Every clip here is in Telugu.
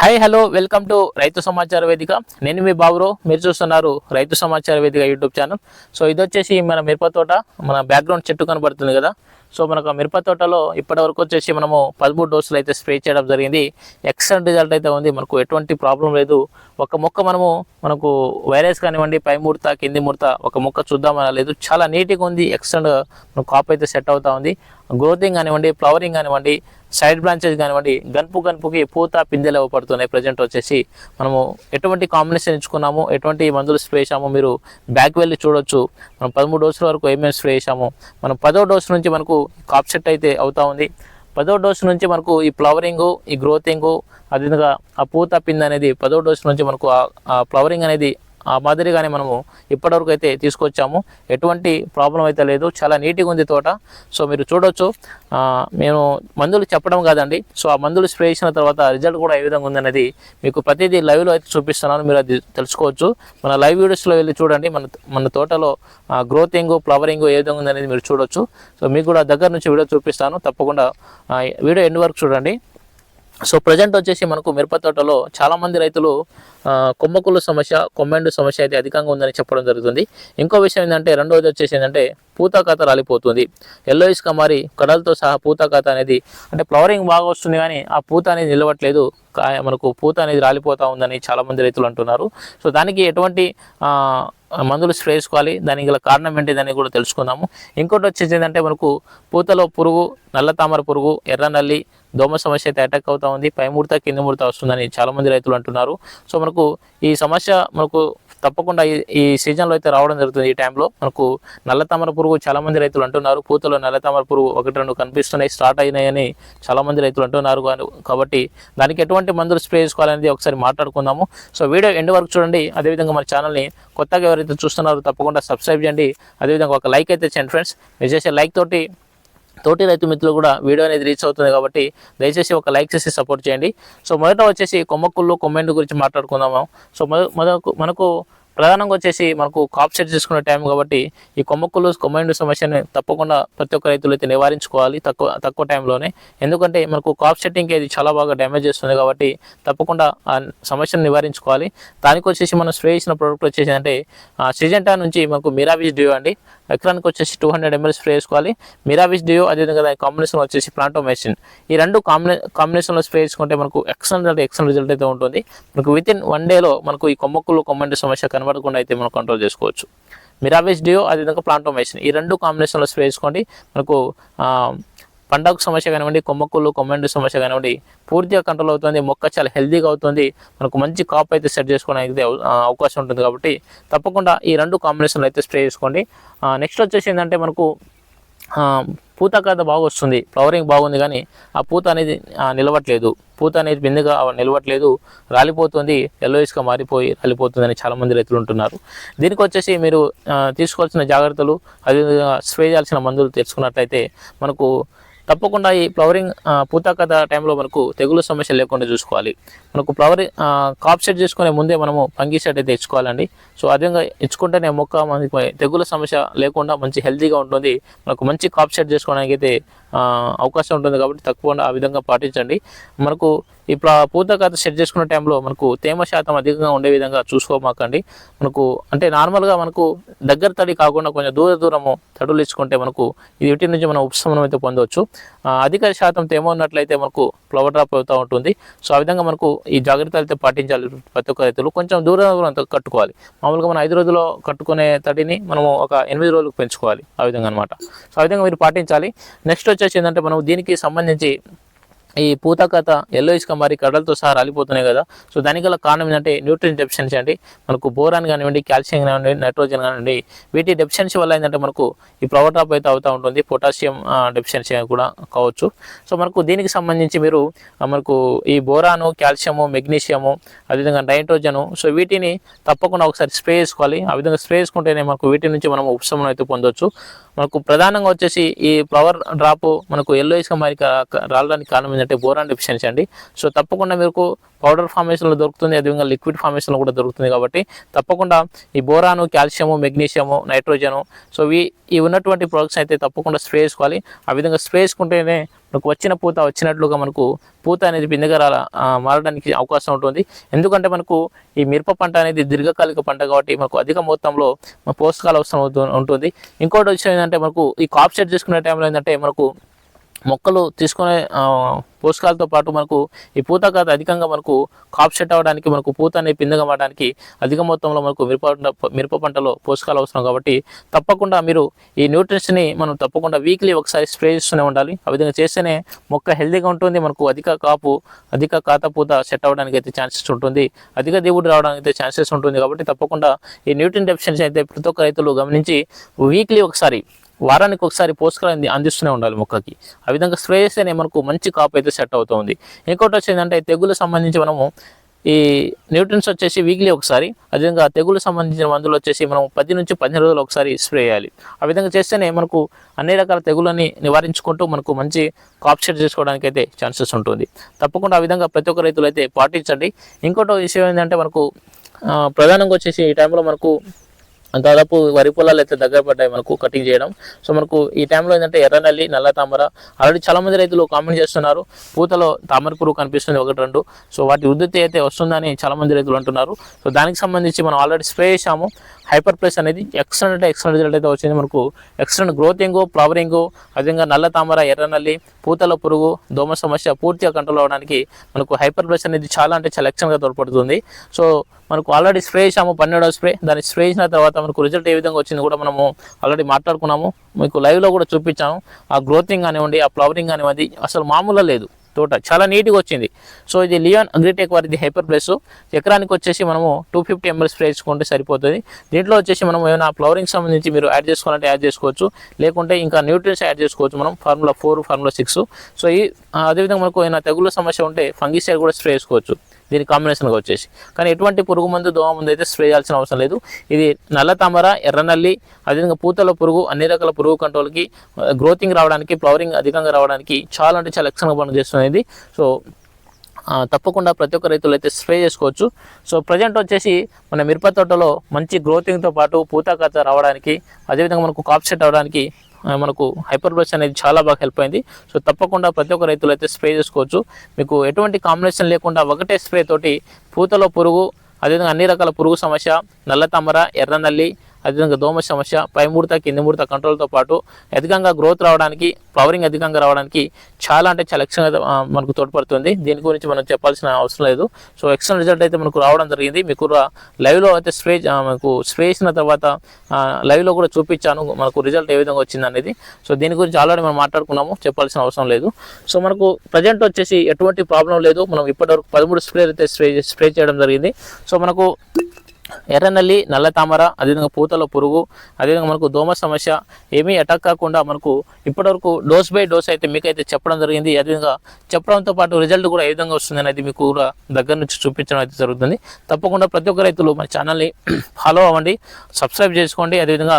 హాయ్ హలో వెల్కమ్ టు రైతు సమాచార వేదిక నేను మీ బాబురావు మీరు చూస్తున్నారు రైతు సమాచార వేదిక యూట్యూబ్ ఛానల్ సో ఇది వచ్చేసి మన మిరప తోట మన బ్యాక్గ్రౌండ్ చెట్టు కనబడుతుంది కదా. సో మనకు ఆ మిరప తోటలో ఇప్పటి వరకు వచ్చేసి మనము పదమూడు డోసులు అయితే స్ప్రే చేయడం జరిగింది. ఎక్సలెంట్ రిజల్ట్ అయితే ఉంది. మనకు ఎటువంటి ప్రాబ్లం లేదు. ఒక మొక్క మనము మనకు వైరస్ కానివ్వండి పై ముడత కింది ముడత ఒక మొక్క చూద్దామని లేదు. చాలా నీట్గా ఉంది. ఎక్సలెంట్ మనకు కాప్ అయితే సెట్ అవుతా ఉంది. గ్రోతింగ్ కానివ్వండి ఫ్లవరింగ్ కానివ్వండి సైడ్ బ్రాంచెస్ కానివ్వండి గన్పు గన్పుకి పూత పిందెలు ఇవ్వబడుతున్నాయి ప్రజెంట్ వచ్చేసి మనము ఎటువంటి కాంబినేషన్ ఎంచుకున్నాము ఎటువంటి మందులు స్ప్రే చేసామో మీరు బ్యాక్ వెళ్ళి చూడొచ్చు. మనం పదమూడు డోసుల వరకు ఏమేమి స్ప్రే చేసాము మనం పదో డోసు నుంచి మనకు కాప్ సెట్ అయితే అవుతా ఉంది. పదో డోసు నుంచి మనకు ఈ ఫ్లవరింగ్ ఈ గ్రోతింగ్ అదేవిధంగా ఆ పూత పిందె అనేది పదో డోసు నుంచి మనకు ఆ ఫ్లవరింగ్ అనేది ఆ మాదిరిగానే మనము ఇప్పటివరకు అయితే తీసుకొచ్చాము. ఎటువంటి ప్రాబ్లం అయితే లేదు. చాలా నీట్గా ఉంది తోట. సో మీరు చూడొచ్చు. మేము మందులు చెప్పడం కాదండి. సో ఆ మందులు స్ప్రే చేసిన తర్వాత రిజల్ట్ కూడా ఏ విధంగా ఉందనేది మీకు ప్రతిదీ లైవ్లో అయితే చూపిస్తున్నాను. మీరు అది తెలుసుకోవచ్చు. మన లైవ్ వీడియోస్లో వెళ్ళి చూడండి. మన మన తోటలో గ్రోతింగ్ ఫ్లవరింగ్ ఏ విధంగా ఉందనేది మీరు చూడొచ్చు. సో మీకు కూడా దగ్గర నుంచి వీడియో చూపిస్తాను. తప్పకుండా వీడియో ఎండ్ వరకు చూడండి. సో ప్రజెంట్ వచ్చేసి మనకు మిరప తోటలో చాలామంది రైతులు ఆ, కొమ్మకుళ్ళు సమస్య కొమ్మెండు సమస్య అయితే అధికంగా ఉందని చెప్పడం జరుగుతుంది. ఇంకో విషయం ఏంటంటే రెండోది వచ్చేసి ఏంటంటే పూతాకాత రాలిపోతుంది. ఎల్లో ఇసుక మరి కడలతో సహా పూతాకాత అనేది అంటే ఫ్లవరింగ్ బాగా వస్తుంది కానీ ఆ పూత అనేది నిలవట్లేదు. మనకు పూత అనేది రాలిపోతూ ఉందని చాలామంది రైతులు అంటున్నారు. సో దానికి ఎటువంటి మందులు స్ప్రే చేసుకోవాలి. దానికి గల కారణం ఏంటి దాన్ని కూడా తెలుసుకుందాము. ఇంకోటి వచ్చేసి ఏంటంటే మనకు పూతలో పురుగు నల్ల తామర పురుగు ఎర్ర నల్లి దోమ సమస్య అయితే అటాక్ అవుతూ ఉంది. పై ముడత కింద ముడత వస్తుందని చాలామంది రైతులు అంటున్నారు. సో మనకు ఈ సమస్య మనకు తప్పకుండా ఈ సీజన్లో అయితే రావడం జరుగుతుంది ఈ టైంలో. మనకు నల్ల తామర పురుగు చాలా మంది రైతులు అంటున్నారు. పూతలో నల్ల తామర పురుగు ఒకటి రెండు కనిపిస్తున్నాయి. స్టార్ట్ అయినాయని చాలా మంది రైతులు అంటున్నారు. కాబట్టి దానికి ఎటువంటి మందులు స్ప్రే చేసుకోవాలనేది ఒకసారి మాట్లాడుకుందాము. సో వీడియో ఎండ్ వరకు చూడండి. అదేవిధంగా మన ఛానల్ని కొత్తగా ఎవరైతే చూస్తున్నారో తప్పకుండా సబ్స్క్రైబ్ చేయండి. అదేవిధంగా ఒక లైక్ అయితే చేయండి ఫ్రెండ్స్. మీరు చేసే లైక్ తోటి తోటి రైతు మిత్రులు కూడా వీడియో అనేది రీచ్ అవుతుంది కాబట్టి దయచేసి ఒక లైక్ చేసి సపోర్ట్ చేయండి. సో మొదట వచ్చేసి కొమ్మక్కుళ్ళు కొమ్మెండు గురించి మాట్లాడుకుందాము. సో మొద- మొదకు మనకు ప్రధానంగా వచ్చేసి మనకు కాప్ సెట్ చేసుకునే టైం కాబట్టి ఈ కొమ్మక్కులు కొమ్మెండు సమస్యను తప్పకుండా ప్రతి ఒక్క రైతులు అయితే నివారించుకోవాలి తక్కువ తక్కువ టైంలోనే ఎందుకంటే మనకు కాప్ సెట్టింగ్కి అది చాలా బాగా డ్యామేజ్ చేస్తుంది కాబట్టి తప్పకుండా ఆ సమస్యను నివారించుకోవాలి. దానికి వచ్చేసి మనం స్ప్రే చేసిన ప్రోడక్ట్ వచ్చేసి అంటే సిజెంటా నుంచి మనకు మిరావిస్ డియో అండి. ఎకరానికి వచ్చేసి టూ హండ్రెడ్ ఎంఎల్ స్ప్రే చేసుకోవాలి. మిరావిస్ డియో అదేవిధంగా దాని కాంబినేషన్ వచ్చేసి ప్లాంటోమెసిన్ ఈ రెండు కాంబినే కాంబినేషన్లో స్ప్రే చేసుకుంటే మనకు ఎక్సలెంట్ అంటే ఎక్సలెంట్ రిజల్ట్ అయితే ఉంటుంది. మనకు విత్ ఇన్ వన్ డేలో మనకు ఈ కొమ్మక్కులు కొమ్మంటి సమస్య కనబడకుండా అయితే మనం కంట్రోల్ చేసుకోవచ్చు. మిరావేజ్ డియో అదేవిధంగా ప్లాంటోమైసిన్ ఈ రెండు కాంబినేషన్లో స్ప్రే చేసుకోండి మనకు పండగ సమస్య కానివ్వండి కొమ్మక్కులు కొమ్మెండు సమస్య కానివ్వండి పూర్తిగా కంట్రోల్ అవుతుంది. మొక్క చాలా హెల్దీగా అవుతుంది. మనకు మంచి కాప్ అయితే సెట్ చేసుకోవడానికి అవకాశం ఉంటుంది కాబట్టి తప్పకుండా ఈ రెండు కాంబినేషన్లు అయితే స్ప్రే చేసుకోండి నెక్స్ట్ వచ్చేసి ఏంటంటే మనకు పూత కథ బాగా వస్తుంది ఫ్లవరింగ్ బాగుంది కానీ ఆ పూత అనేది నిలవట్లేదు. పూత అనేది బిందుగా నిలవట్లేదు. రాలిపోతుంది. ఎల్లోయిస్గా మారిపోయి రాలిపోతుందని చాలా మంది రైతులు ఉంటున్నారు. దీనికి వచ్చేసి మీరు తీసుకోవాల్సిన జాగ్రత్తలు అదేవిధంగా స్ప్రే చేయాల్సిన మందులు తెచ్చుకున్నట్లయితే మనకు తప్పకుండా ఈ ఫ్లవరింగ్ పూతాకథ టైంలో మనకు తెగులు సమస్య లేకుండా చూసుకోవాలి. మనకు ఫ్లవరింగ్ కాప్ సెట్ చేసుకునే ముందే మనము పంగి సెట్ అయితే ఇచ్చుకోవాలండి. సో అదేవిధంగా ఇచ్చుకుంటేనే మొక్క మనకి తెగుల సమస్య లేకుండా మంచి హెల్తీగా ఉంటుంది. మనకు మంచి కాప్ సెట్ చేసుకోవడానికి అయితే అవకాశం ఉంటుంది కాబట్టి తక్కువ ఆ విధంగా పాటించండి. మనకు ఇప్పుడు ఆ పూత కథ సెట్ చేసుకున్న టైంలో మనకు తేమ శాతం అధికంగా ఉండే విధంగా చూసుకోమాకండి. మనకు అంటే నార్మల్గా మనకు దగ్గర తడి కాకుండా కొంచెం దూర దూరము తడులు ఇచ్చుకుంటే మనకు ఇది వీటి నుంచి మనం ఉపశమనం అయితే పొందవచ్చు. అధిక శాతం తేమ ఉన్నట్లయితే మనకు ఫ్లవర్ డ్రాప్ అవుతూ ఉంటుంది. సో ఆ విధంగా మనకు ఈ జాగ్రత్తలు అయితే పాటించాలి ప్రతి ఒక్క రైతులు. కొంచెం దూరం దూరం కట్టుకోవాలి. మామూలుగా మనం ఐదు రోజుల్లో కట్టుకునే తడిని మనము ఒక ఎనిమిది రోజులకు పెంచుకోవాలి. ఆ విధంగా అనమాట సో ఆ విధంగా మీరు పాటించాలి. నెక్స్ట్ వచ్చేసి ఏంటంటే మనం దీనికి సంబంధించి ఈ పూతకథ ఎల్లో ఇసుక మరి కడలతో సహా రాలిపోతున్నాయి కదా. సో దానికి గల కారణం ఏంటంటే న్యూట్రిన్ డెఫిషియన్సీ అండి. మనకు బోరాన్ కానివ్వండి కాల్షియం కానివ్వండి నైట్రోజన్ కానివ్వండి వీటి డెఫిషియన్సీ వల్ల ఏంటంటే మనకు ఈ ఫ్లవర్ డ్రాప్ అయితే అవుతూ ఉంటుంది. పొటాషియం డెఫిషియన్సీ కూడా కావచ్చు. సో మనకు దీనికి సంబంధించి మీరు మనకు ఈ బోరాను కాల్షియము మెగ్నీషియము అదేవిధంగా నైట్రోజను సో వీటిని తప్పకుండా ఒకసారి స్ప్రే చేసుకోవాలి. ఆ విధంగా స్ప్రే చేసుకుంటేనే మనకు వీటి నుంచి మనం ఉపశమనం అయితే పొందొచ్చు. మనకు ప్రధానంగా వచ్చేసి ఈ ఫ్లవర్ డ్రాప్ మనకు ఎల్లో ఇసుక మరి రావడానికి కారణం ఏంటంటే బోరాన్ డెఫిషియన్సీ అండి. సో తప్పకుండా మీకు పౌడర్ ఫార్మేషన్లో దొరుకుతుంది అదేవిధంగా లిక్విడ్ ఫార్మేషన్లో కూడా దొరుకుతుంది కాబట్టి తప్పకుండా ఈ boron calcium magnesium nitrogen so ఇవి ఈ ఉన్నటువంటి ప్రొడక్ట్స్ అయితే తప్పకుండా స్ప్రే చేసుకోవాలి. ఆ విధంగా స్ప్రే చేసుకుంటేనే మనకు వచ్చిన పూత వచ్చినట్లుగా మనకు పూత అనేది బిందెగా మారడానికి అవకాశం ఉంటుంది. ఎందుకంటే మనకు ఈ మిరప పంట అనేది దీర్ఘకాలిక పంట కాబట్టి మనకు అధిక మొత్తంలో పోషకాలు అవసరం ఉంటుంది. ఇంకోటి విషయం ఏంటంటే మనకు ఈ కాప్ సెట్ చేసుకునే టైంలో ఏంటంటే మనకు మొక్కలు తీసుకునే పోషకాలతో పాటు మనకు ఈ పూత కాత అధికంగా మనకు కాప్ సెట్ అవ్వడానికి మనకు పూత అనేది పిందగా మారడానికి అధిక మొత్తంలో మనకు మిరప మిరప పంటలో పోషకాలు అవసరం కాబట్టి తప్పకుండా మీరు ఈ న్యూట్రిషన్ని మనం తప్పకుండా వీక్లీ ఒకసారి స్ప్రే చేస్తూనే ఉండాలి. ఆ విధంగా చేస్తేనే మొక్క హెల్దీగా ఉంటుంది మనకు అధిక కాపు అధిక కాత పూత సెట్ అవ్వడానికి అయితే ఛాన్సెస్ ఉంటుంది అధిక దిగుబడి రావడానికి అయితే ఛాన్సెస్ ఉంటుంది కాబట్టి తప్పకుండా ఈ న్యూట్రిన్ డెఫిషియన్సీ అయితే ప్రతి ఒక్క రైతులు గమనించి వీక్లీ ఒకసారి వారానికి ఒకసారి పోషకాలు అందిస్తూనే ఉండాలి మొక్కకి. ఆ విధంగా స్ప్రే చేస్తేనే మనకు మంచి కాపు అయితే సెట్ అవుతుంది. ఇంకోటి వచ్చేదంటే తెగులు సంబంధించి మనము ఈ న్యూట్రిన్స్ వచ్చేసి వీక్లీ ఒకసారి అదేవిధంగా తెగులు సంబంధించిన మందులు వచ్చేసి మనం పది నుంచి పదిహేను రోజులు ఒకసారి స్ప్రే చేయాలి. ఆ విధంగా చేస్తేనే మనకు అన్ని రకాల తెగులని నివారించుకుంటూ మనకు మంచి కాప్ సెట్ చేసుకోవడానికి అయితే ఛాన్సెస్ ఉంటుంది. తప్పకుండా ఆ విధంగా ప్రతి ఒక్క రైతులు అయితే పాటించండి. ఇంకోటి విషయం ఏంటంటే మనకు ప్రధానంగా వచ్చేసి ఈ టైంలో మనకు దాదాపు వరి పొలాలు అయితే దగ్గర పడ్డాయి మనకు కటింగ్ చేయడం. సో మనకు ఈ టైంలో ఏంటంటే ఎర్రనల్లి నల్ల తామర ఆల్రెడీ చాలా మంది రైతులు కామెంట్ చేస్తున్నారు. పూతలో తామర పురుగు కనిపిస్తుంది ఒకటి రెండు. సో వాటి ఉద్ధృతి అయితే వస్తుందని చాలా మంది రైతులు అంటున్నారు. సో దానికి సంబంధించి మనం ఆల్రెడీ స్ప్రే చేసాము హైపర్ ప్లస్ అనేది ఎక్సలెంట్ అంటే ఎక్సలెంట్ రిజల్ట్ అయితే వచ్చింది మనకు. ఎక్సలెంట్ గ్రోతింగ్ ఫ్లవరింగ్ అదేవిధంగా నల్ల తామర ఎర్రనల్లి పూతల పురుగు దోమ సమస్య పూర్తిగా కంట్రోల్ అవడానికి మనకు హైపర్ ప్లస్ అనేది చాలా అంటే చాలా ఎక్సలెంట్గా తోడ్పడుతుంది. సో మనకు ఆల్రెడీ స్ప్రే చేసాము పన్నెండో స్ప్రే దాన్ని స్ప్రే చేసిన తర్వాత మనకు రిజల్ట్ ఏ విధంగా వచ్చింది కూడా మనము ఆల్రెడీ మాట్లాడుకున్నాము. మీకు లైవ్లో కూడా చూపించాము ఆ గ్రోతింగ్ కానివ్వండి ఆ ఫ్లవరింగ్ కానివ్వండి అసలు మామూలుగా లేదు. తోట చాలా నీట్గా వచ్చింది. సో ఇది లియోన్ అగ్రిటెక్ వారిది హైపర్ ప్లస్ ఎకరానికి వచ్చేసి మనము టూ ఫిఫ్టీ ఎంఎల్ స్ప్రే చేసుకుంటే సరిపోతుంది. దీంట్లో వచ్చేసి మనం ఏమైనా ఫ్లవరింగ్ సంబంధించి మీరు యాడ్ చేసుకోవాలంటే యాడ్ చేసుకోవచ్చు. లేకుంటే ఇంకా న్యూట్రియన్స్ యాడ్ చేసుకోవచ్చు మనం formula four formula six so ఈ అదేవిధంగా మనకు ఏమైనా తెగుళ్ళ సమస్య ఉంటే ఫంగిసైడ్ కూడా స్ప్రే చేసుకోవచ్చు. దీని కాంబినేషన్గా వచ్చేసి. కానీ ఎటువంటి పురుగు మందు దోమ మందు అయితే స్ప్రే చేయాల్సిన అవసరం లేదు. ఇది నల్ల తామర ఎర్రనల్లి అదేవిధంగా పూతల పురుగు అన్ని రకాల పురుగు కంట్రోల్కి గ్రోతింగ్ రావడానికి ఫ్లవరింగ్ అధికంగా రావడానికి చాలా అంటే చాలా ఎక్సలెంట్గా పనిచేస్తుంది సో తప్పకుండా ప్రతి ఒక్క రైతులు అయితే స్ప్రే చేసుకోవచ్చు. సో ప్రజెంట్ వచ్చేసి మన మిరప తోటలో మంచి గ్రోతింగ్తో పాటు పూత కథ రావడానికి అదేవిధంగా మనకు కాప్ సెట్ అవడానికి మనకు హైపర్ బ్రష్ అనేది చాలా బాగా హెల్ప్ అయింది. సో తప్పకుండా ప్రతి ఒక్క రైతులు అయితే స్ప్రే చేసుకోవచ్చు. మీకు ఎటువంటి కాంబినేషన్ లేకుండా ఒకటే స్ప్రే తోటి పూతలో పురుగు అదేవిధంగా అన్ని రకాల పురుగు సమస్య నల్ల తామర ఎర్రనల్లి అదేవిధంగా దోమ సమస్య పై ముడత కింది ముడత కంట్రోల్తో పాటు అధికంగా గ్రోత్ రావడానికి ఫ్లవరింగ్ అధికంగా రావడానికి చాలా అంటే చాలా ఎక్స్ట్రా మనకు తోడ్పడుతుంది. దీని గురించి మనం చెప్పాల్సిన అవసరం లేదు. సో ఎక్స్ట్రా రిజల్ట్ అయితే మనకు రావడం జరిగింది. మీకు లైవ్లో అయితే స్ప్రే మనకు స్ప్రే చేసిన తర్వాత లైవ్లో కూడా చూపించాను మనకు రిజల్ట్ ఏ విధంగా వచ్చింది అనేది. సో దీని గురించి ఆల్రెడీ మనం మాట్లాడుకున్నాము. చెప్పాల్సిన అవసరం లేదు. సో మనకు ప్రజెంట్ వచ్చేసి ఎటువంటి ప్రాబ్లం లేదు. మనం ఇప్పటివరకు పదమూడు స్ప్రే అయితే స్ప్రే స్ప్రే చేయడం జరిగింది. సో మనకు ఎర్రనల్లి నల్ల తామర అదేవిధంగా పూతల పురుగు అదేవిధంగా మనకు దోమ సమస్య ఏమీ అటాక్ కాకుండా మనకు ఇప్పటివరకు డోస్ బై డోస్ అయితే మీకు అయితే చెప్పడం జరిగింది. అదేవిధంగా చెప్పడంతో పాటు రిజల్ట్ కూడా ఏ విధంగా వస్తుంది అనేది మీకు కూడా దగ్గర నుంచి చూపించడం అయితే జరుగుతుంది. తప్పకుండా ప్రతి ఒక్క రైతులు మన ఛానల్ని ఫాలో అవ్వండి సబ్స్క్రైబ్ చేసుకోండి. అదేవిధంగా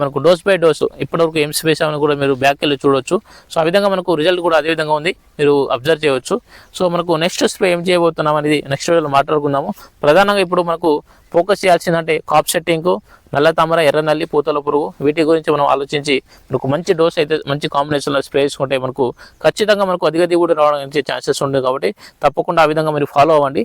మనకు డోస్ బై డోస్ ఇప్పటివరకు ఏం స్పేస్ అని కూడా మీరు బ్యాక్ వెళ్ళి చూడొచ్చు. సో ఆ విధంగా మనకు రిజల్ట్ కూడా అదే విధంగా ఉంది. మీరు అబ్జర్వ్ చేయవచ్చు. సో మనకు నెక్స్ట్ స్ప్రే ఏం చేయబోతున్నాం అనేది నెక్స్ట్ వీడియోలో మాట్లాడుకుందాము. ప్రధానంగా ఇప్పుడు మనకు ఫోకస్ చేయాల్సిందంటే కాప్ సెట్టింగ్ నల్ల తామర ఎర్ర నల్లి పూతల పురుగు. వీటి గురించి మనం ఆలోచించి మనకు మంచి డోస్ అయితే మంచి కాంబినేషన్లో స్ప్రే చేసుకుంటే మనకు ఖచ్చితంగా మనకు అధిక దిగుబడి రావడానికి ఛాన్సెస్ ఉంటుంది కాబట్టి తప్పకుండా ఆ విధంగా మీరు ఫాలో అవ్వండి.